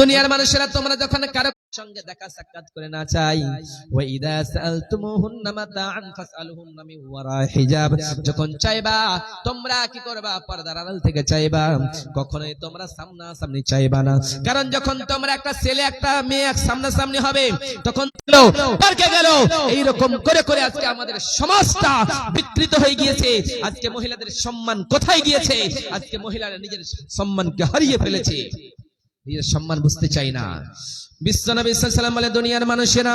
দুনিয়ার মানুষেরা, তোমরা যখন কারও সঙ্গে দেখা সাক্ষাৎ করে না চাই, ওয়া সালতুমুহুন্না মাতাআন ফাসআলুহুন্না মিন ওয়ারাই হিজাব, যখন চাইবা, তোমরা কি করবা? পর্দার আড়াল থেকে চাইবা, কখনোই তোমরা সামনা চাইবা না। কারণ যখন তোমরা একটা ছেলে, একটা মেয়ে এক সামনা হবে, তখন গেল পার্কে গেল। এইরকম করে করে আজকে আমাদের সমাজটা বিকৃত হয়ে গিয়েছে। আজকে মহিলাদের সম্মান কোথায় গিয়েছে? আজকে মহিলারা নিজের সম্মানকে হারিয়ে ফেলেছে। নিজের সম্মান বুঝতে চাই না। বলে, দুনিয়ার মানুষেরা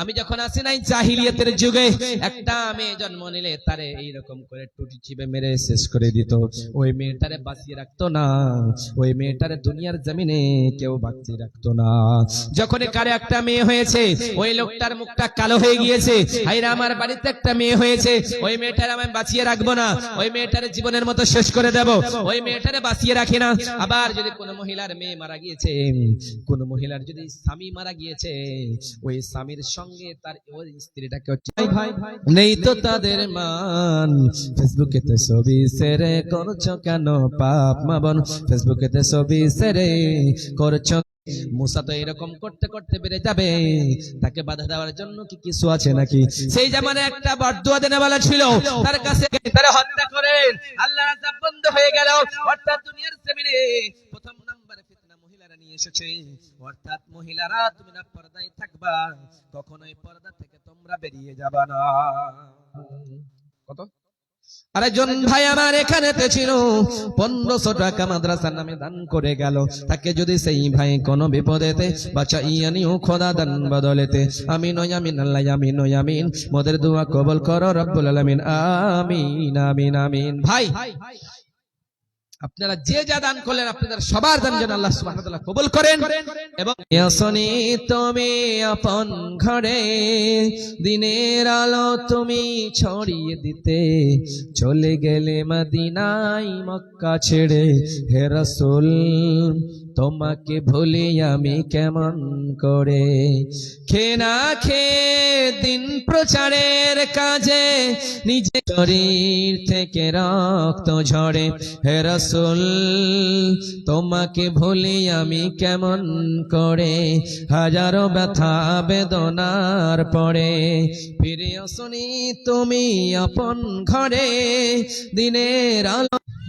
আমি যখন আসি নাই জাহিলিয়াতের যুগে, একটা মেয়ে জন্ম নিলে তারে এইরকম করে টুটি চিপে মেরে শেষ করে দিত। ওই মেয়েটারে বাঁচিয়ে রাখতো না, ওই মেয়েটারে দুনিয়ার জমিনে কেউ বাঁচিয়ে রাখতো না। যখন কারে একটা মেয়ে হয়েছে, ওই লোকটার মুখটা কালো হয়ে গিয়েছে হাইরা আমার বাড়িতে একটা মেয়ে হয়েছে, ওই মেয়েটার আমি বাঁচিয়ে রাখব না, ওই মেয়েটারে জীবনের মতো শেষ করে দেব, ওই মেয়েটারে বাঁচিয়ে রাখি না। আবার যদি কোনো মহিলার মেয়ে মারা গিয়েছে কোন মহিলার যদি স্বামী মারা গিয়েছে ওই স্বামীর সঙ্গে তার ওই স্ত্রীটাকে নেই তো তাদের মান। ফেসবুকে তে ছবি সেরে করছ কেন পাপ মাবন? ফেসবুকে তে ছবি সেরে করছ মুসা তো এরকম করতে করতে বেড়ে যাবে। তাকে বাধা দেওয়ার জন্য কি কিছু আছে নাকি? সেই জামানে একটা বরদুয়া দেনেওয়ালা ছিল। তার কাছে তারা হত্যা করেন। আল্লাহ বন্ধ হয়ে গেল। অর্থাৎ দুনিয়ার জমিনে প্রথম নম্বরে ফিতনা মহিলারা নিয়ে এসেছে। অর্থাৎ মহিলারা, তুমি না পর্দায় থাকবা কখনোই পর্দা থেকে তোমরা বেরিয়ে যাবা না। কত? আরেকজন ভাই আমার ছিল, পনেরোশো টাকা মাদ্রাসার নামে দান করে গেল। তাকে যদি সেই ভাই কোনো বিপদেতে বাঁচাইয়া নিও খোদা দান বদলেতে। আমি নয় আমিন, আল্লাহ আমিন। মোদের দোয়া কবল করো, রব্বুল আলামিন। আমিন আমিন আমিন। ভাই আপনারা যে যা দান করলেন, আপনাদের সবার দান যেন আল্লাহ ওয়া কবুল করেন। এবং তুমি আপন ঘরে দিনের আলো তুমি ছড়িয়ে দিতে। চলে গেলে মদিনাই মক্কা ছেড়ে হে রাসূল তোমাকে ভুলি আমি কেমন করে? খে না খে দিন প্রচারের কাজে, নিজে শরীর থেকে রক্ত ঝরে। হে রসুল, তোমাকে ভুলি আমি কেমন করে? হাজারো ব্যথা বেদনার পরে। ফিরে শুনি তুমি আপন ঘরে, দিনের আলো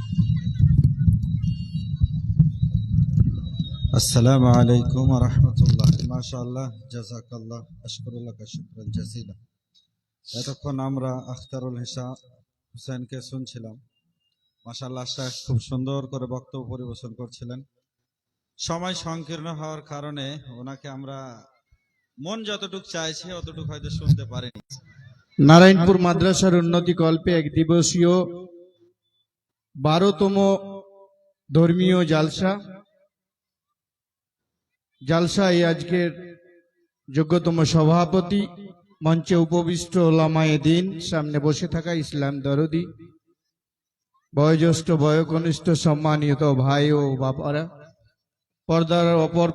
আসসালামু আলাইকুম রহমতুল্লাহ মাশাআল্লাহ জাজাকাল্লাহ আশকুরুল্লাহ শুকরান জাসিলা এতক্ষণ আমরা আখতারুল হিসা হুসেনকে শুনছিলাম। মাশাআল্লাহ শাহ খুব সুন্দর করে বক্তব্য পরিবেশন করছিলেন। সময় সংকীর্ণ হওয়ার কারণে ওনাকে আমরা মন যতটুক চাইছে, অতটুক হয়তো শুনতে পারিনি। নারায়ণপুর মাদ্রাসার উন্নতি কল্পে এক দিবসীয় বারোতম ধর্মীয় জালসা জালসায় আজকের যোগ্যতম সভাপতি মঞ্চে উপবিষ্ট লামায় দিন, সামনে বসে থাকা ইসলাম দরদি, বয়োজ্যেষ্ঠ, বয়কনিষ্ঠ, সম্মানিত ভাই ও বাপারা, পর্দার অপর